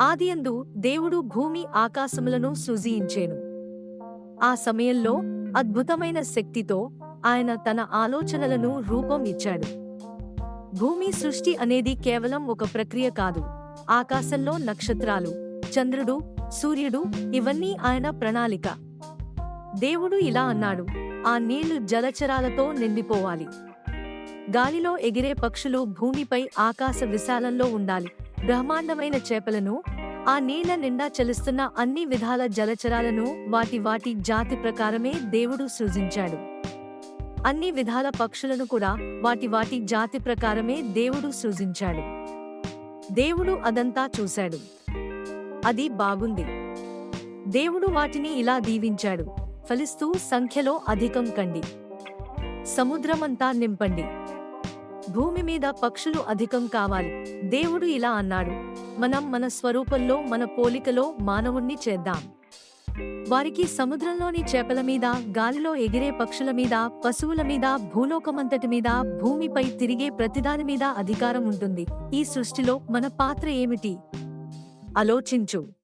ఆదియందు దేవుడు భూమి ఆకాశములను సృజించేను. ఆ సమయంలో అద్భుతమైన శక్తితో ఆయన తన ఆలోచనలను రూపం ఇచ్చాడు. భూమి సృష్టి అనేది కేవలం ఒక ప్రక్రియ కాదు. ఆకాశంలో నక్షత్రాలు చంద్రుడు సూర్యుడు ఇవన్నీ ఆయన ప్రణాళిక. దేవుడు ఇలా అన్నాడు ఆ నీళ్ళు జలచరాలతో నిండిపోవాలి. గాలిలో ఎగిరే పక్షులు భూమిపై ఆకాశ విశాలంలో ఉండాలి. బ్రహ్మాండమైన చేపలను ఆ నీళ్ళ నిండా చలిస్తున్న అన్ని విధాల జలచరాలను వాటి వాటి జాతి ప్రకారమే దేవుడు సృజించాడు. అన్ని విధాల పక్షులను కూడా వాటి వాటి జాతి ప్రకారమే దేవుడు సృజించాడు. దేవుడు అదంతా చూశాడు. అది బాగుంది. దేవుడు వాటిని ఇలా దీవించాడు. ఫలిస్తూ సంఖ్యలో అధికం కండి. సముద్రమంతా నింపండి. భూమి మీద పక్షులు అధికం కావాలి. దేవుడు ఇలా అన్నాడు. మనం మన స్వరూపంలో మన పోలికలో మానవుణ్ణి చేద్దాం. వారికి సముద్రంలోని చేపల మీద గాలిలో ఎగిరే పక్షుల మీద పశువుల మీద భూలోకమంతటి మీద భూమిపై తిరిగే ప్రతిదాని మీద అధికారం ఉంటుంది. ఈ సృష్టిలో మన పాత్ర ఏమిటి? ఆలోచించు.